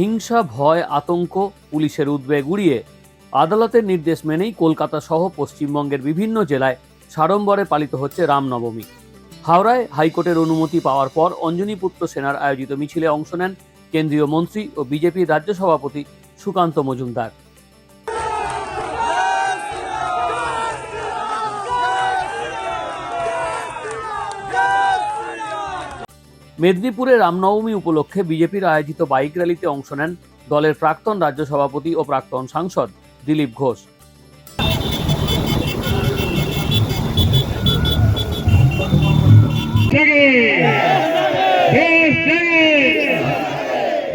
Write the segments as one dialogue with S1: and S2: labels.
S1: হিংসা, ভয়, আতঙ্ক, পুলিশের উদ্বেগ উড়িয়ে আদালতের নির্দেশ মেনেই কলকাতা সহ পশ্চিমবঙ্গের বিভিন্ন জেলায় সাড়ম্বরে পালিত হচ্ছে রামনবমী। হাওড়ায় হাইকোর্টের অনুমতি পাওয়ার পর অঞ্জনীপুত্র সেনার আয়োজিত মিছিলে অংশ নেন কেন্দ্রীয় মন্ত্রী ও বিজেপির রাজ্য সভাপতি সুকান্ত মজুমদার। মেদিনীপুরে রামনবমী উপলক্ষে বিজেপির আয়োজিত বাইক র্যালিতে অংশ নেন দলের প্রাক্তন রাজ্য সভাপতি ও প্রাক্তন সাংসদ দিলীপ ঘোষ।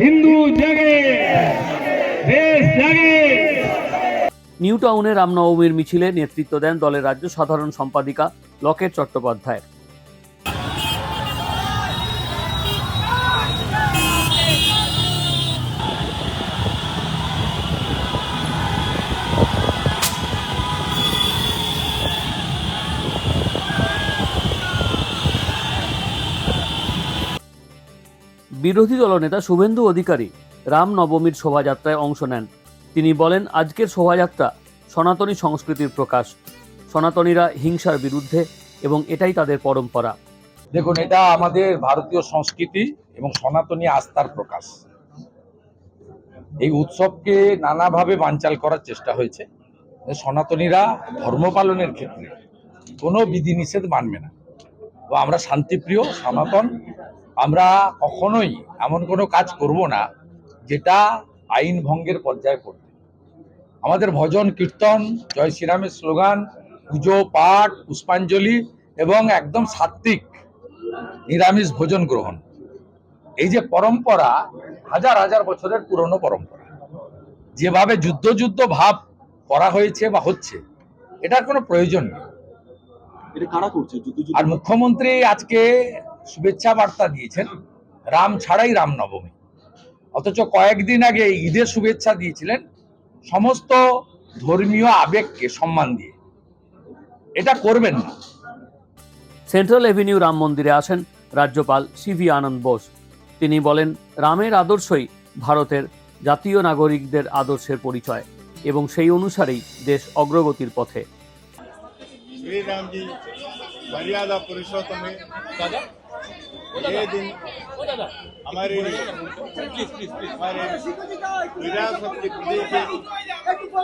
S2: নিউটাউনে
S1: নিউ টাউনে রামনবমীর মিছিলে নেতৃত্ব দেন দলের রাজ্য সাধারণ সম্পাদিকা লকেট চট্টোপাধ্যায়। বিরোধী দলনেতা শুভেন্দু অধিকারী রামনবমীর শোভাযাত্রায় অংশ নেন। তিনি বলেন, আজকের শোভাযাত্রা সনাতনী সংস্কৃতির প্রকাশ। সনাতনীরা হিংসার বিরুদ্ধে এবং এটাই তাদের পরম্পরা।
S3: দেখুন, এটা আমাদের ভারতীয় সংস্কৃতি এবং সনাতনী আস্থার প্রকাশ। এই উৎসবকে নানাভাবে বানচাল করার চেষ্টা হয়েছে। সনাতনীরা ধর্ম পালনের ক্ষেত্রে কোনো বিধিনিষেধ মানবে না। তো আমরা শান্তিপ্রিয়, সনাতন আমরা কখনোই এমন কোনো কাজ করব না যেটা আইন ভঙ্গের পর্যায়ে পড়বে। আমাদের ভজন কীর্তন জয় শ্রীরামের স্লোগান পুজো পাঠ পুষ্পাঞ্জলি এবং একদম সাত্বিক নিরামিষ ভোজন গ্রহণ। এই যে পরম্পরা হাজার হাজার বছরের পুরনো পরম্পরা। যেভাবে যুদ্ধ যুদ্ধ ভাব করা হয়েছে বা হচ্ছে এটার কোনো প্রয়োজন নেই। আর মুখ্যমন্ত্রী আজকে শুভেচ্ছা বার্তা দিয়েছেন। রাম ছাড়াই রামনবমী। অথচ কয়েকদিন আগে ঈদের শুভেচ্ছা দিয়েছিলেন সমস্ত ধর্মীয় আবেগকে সম্মান দিয়ে। এটা করবেন না।
S1: সেন্ট্রাল এভিনিউ রাম মন্দিরে আসেন রাজ্যপাল সিভি আনন্দ বোস। তিনি বলেন রামের আদর্শই ভারতের জাতীয় নাগরিকদের আদর্শের পরিচয় এবং সেই অনুসারেই দেশ অগ্রগতির পথে।
S4: শ্রীরামজি মর্যাদা পুরুষোত্তমে ये दिन हमारे हमारे विरासत की प्रतीक है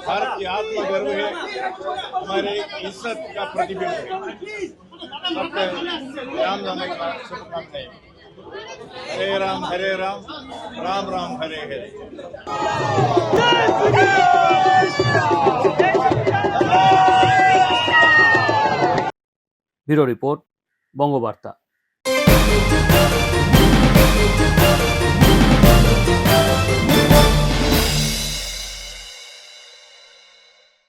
S4: भारत की आत्मगर्व है हमारे इज्जत का प्रतिबिंब है सबके राम नाम का शुभकामनाएं हरे राम हरे राम राम राम हरे हरे
S1: ব্যুরো রিপোর্ট বঙ্গবার্তা